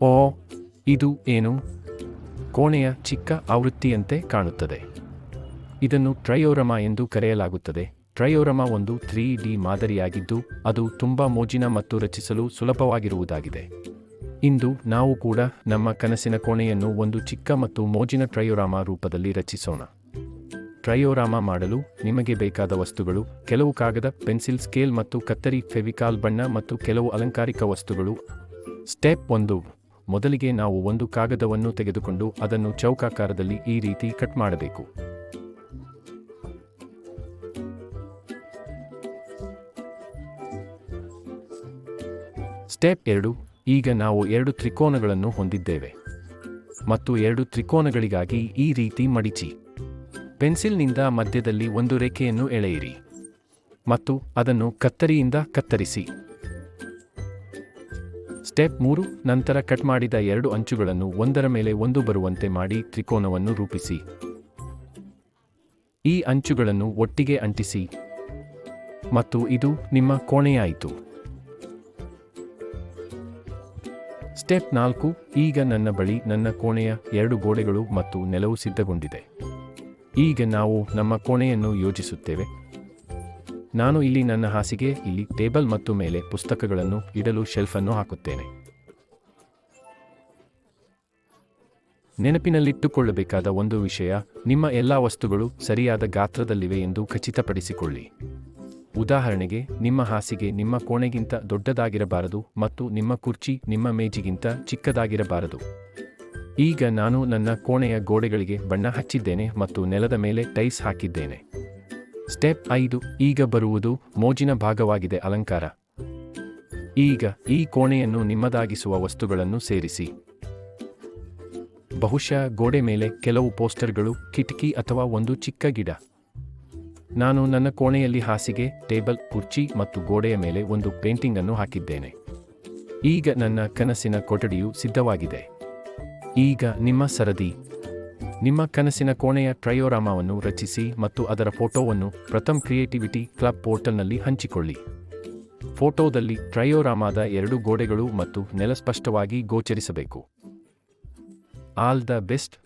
ಓ, ಇದು ಏನು? ಕೋಣೆಯ ಚಿಕ್ಕ ಆವೃತ್ತಿಯಂತೆ ಕಾಣುತ್ತದೆ. ಇದನ್ನು ಟ್ರಯೋರಮ ಎಂದು ಕರೆಯಲಾಗುತ್ತದೆ. ಟ್ರಯೋರಮ ಒಂದು ತ್ರೀ ಡಿ ಮಾದರಿಯಾಗಿದ್ದು, ಅದು ತುಂಬ ಮೋಜಿನ ಮತ್ತು ರಚಿಸಲು ಸುಲಭವಾಗಿರುವುದಾಗಿದೆ. ಇಂದು ನಾವು ಕೂಡ ನಮ್ಮ ಕನಸಿನ ಕೋಣೆಯನ್ನು ಒಂದು ಚಿಕ್ಕ ಮತ್ತು ಮೋಜಿನ ಟ್ರಯೋರಾಮ ರೂಪದಲ್ಲಿ ರಚಿಸೋಣ. ಟ್ರಯೋರಾಮ ಮಾಡಲು ನಿಮಗೆ ಬೇಕಾದ ವಸ್ತುಗಳು, ಕೆಲವು ಕಾಗದ, ಪೆನ್ಸಿಲ್ ಸ್ಕೇಲ್ ಮತ್ತು ಕತ್ತರಿ ಫೆವಿಕಾಲ್ ಬಣ್ಣ ಮತ್ತು ಕೆಲವು ಅಲಂಕಾರಿಕ ವಸ್ತುಗಳು. ಸ್ಟೆಪ್ ಒಂದು ಮೊದಲಿಗೆ ನಾವು ಒಂದು ಕಾಗದವನ್ನು ತೆಗೆದುಕೊಂಡು ಅದನ್ನು ಚೌಕಾಕಾರದಲ್ಲಿ ಈ ರೀತಿ ಕಟ್ ಮಾಡಬೇಕು. ಸ್ಟೆಪ್ ಎರಡು, ಈಗ ನಾವು ಎರಡು ತ್ರಿಕೋನಗಳನ್ನು ಹೊಂದಿದ್ದೇವೆ. ಮತ್ತು ಎರಡು ತ್ರಿಕೋನಗಳಿಗಾಗಿ ಈ ರೀತಿ ಮಡಿಚಿ. ಪೆನ್ಸಿಲ್ನಿಂದ ಮಧ್ಯದಲ್ಲಿ ಒಂದು ರೇಖೆಯನ್ನು ಎಳೆಯಿರಿ. ಮತ್ತು ಅದನ್ನು ಕತ್ತರಿಯಿಂದ ಕತ್ತರಿಸಿ. ಸ್ಟೆಪ್ ಮೂರು, ನಂತರ ಕಟ್ ಮಾಡಿದ ಎರಡು ಅಂಚುಗಳನ್ನು ಒಂದರ ಮೇಲೆ ಒಂದು ಬರುವಂತೆ ಮಾಡಿ ತ್ರಿಕೋನವನ್ನು ರೂಪಿಸಿ. ಈ ಅಂಚುಗಳನ್ನು ಒಟ್ಟಿಗೆ ಅಂಟಿಸಿ. ಮತ್ತು ಇದು ನಿಮ್ಮ ಕೋಣೆಯಾಯಿತು. ಸ್ಟೆಪ್ ನಾಲ್ಕು, ಈಗ ನನ್ನ ಬಳಿ ನನ್ನ ಕೋಣೆಯ ಎರಡು ಗೋಡೆಗಳು ಮತ್ತು ನೆಲವು ಸಿದ್ಧಗೊಂಡಿದೆ. ಈಗ ನಾವು ನಮ್ಮ ಕೋಣೆಯನ್ನು ಯೋಜಿಸುತ್ತೇವೆ. ನಾನು ಇಲ್ಲಿ ನನ್ನ ಹಾಸಿಗೆ, ಇಲ್ಲಿ ಟೇಬಲ್ ಮತ್ತು ಮೇಲೆ ಪುಸ್ತಕಗಳನ್ನು ಇಡಲು ಶೆಲ್ಫನ್ನು ಹಾಕುತ್ತೇನೆ. ನೆನಪಿನಲ್ಲಿಟ್ಟುಕೊಳ್ಳಬೇಕಾದ ಒಂದು ವಿಷಯ, ನಿಮ್ಮ ಎಲ್ಲ ವಸ್ತುಗಳು ಸರಿಯಾದ ಗಾತ್ರದಲ್ಲಿವೆ ಎಂದು ಖಚಿತಪಡಿಸಿಕೊಳ್ಳಿ. ಉದಾಹರಣೆಗೆ, ನಿಮ್ಮ ಹಾಸಿಗೆ ನಿಮ್ಮ ಕೋಣೆಗಿಂತ ದೊಡ್ಡದಾಗಿರಬಾರದು ಮತ್ತು ನಿಮ್ಮ ಕುರ್ಚಿ ನಿಮ್ಮ ಮೇಜಿಗಿಂತ ಚಿಕ್ಕದಾಗಿರಬಾರದು. ಈಗ ನಾನು ನನ್ನ ಕೋಣೆಯ ಗೋಡೆಗಳಿಗೆ ಬಣ್ಣ ಹಚ್ಚಿದ್ದೇನೆ ಮತ್ತು ನೆಲದ ಮೇಲೆ ಟೈಸ್ ಹಾಕಿದ್ದೇನೆ. ಸ್ಟೆಪ್ ಐದು, ಈಗ ಬರುವುದು ಮೋಜಿನ ಭಾಗವಾಗಿದೆ ಅಲಂಕಾರ. ಈಗ ಈ ಕೋಣೆಯನ್ನು ನಿಮ್ಮದಾಗಿಸುವ ವಸ್ತುಗಳನ್ನು ಸೇರಿಸಿ. ಬಹುಶಃ ಗೋಡೆ ಮೇಲೆ ಕೆಲವು ಪೋಸ್ಟರ್ಗಳು, ಕಿಟಕಿ ಅಥವಾ ಒಂದು ಚಿಕ್ಕ ಗಿಡ. ನಾನು ನನ್ನ ಕೋಣೆಯಲ್ಲಿ ಹಾಸಿಗೆ, ಟೇಬಲ್, ಕುರ್ಚಿ ಮತ್ತು ಗೋಡೆಯ ಮೇಲೆ ಒಂದು ಪೇಂಟಿಂಗ್ ಅನ್ನು ಹಾಕಿದ್ದೇನೆ. ಈಗ ನನ್ನ ಕನಸಿನ ಕೊಠಡಿಯು ಸಿದ್ಧವಾಗಿದೆ. ಈಗ ನಿಮ್ಮ ಸರದಿ. ನಿಮ್ಮ ಕನಸಿನ ಕೋಣೆಯ ಟ್ರಯೋರಾಮಾವನ್ನು ರಚಿಸಿ ಮತ್ತು ಅದರ ಫೋಟೋವನ್ನು ಪ್ರಥಮ್ ಕ್ರಿಯೇಟಿವಿಟಿ ಕ್ಲಬ್ ಪೋರ್ಟಲ್ನಲ್ಲಿ ಹಂಚಿಕೊಳ್ಳಿ. ಫೋಟೋದಲ್ಲಿ ಟ್ರಯೋರಾಮಾದ ಎರಡು ಗೋಡೆಗಳು ಮತ್ತು ನೆಲಸ್ಪಷ್ಟವಾಗಿ ಗೋಚರಿಸಬೇಕು. All the best.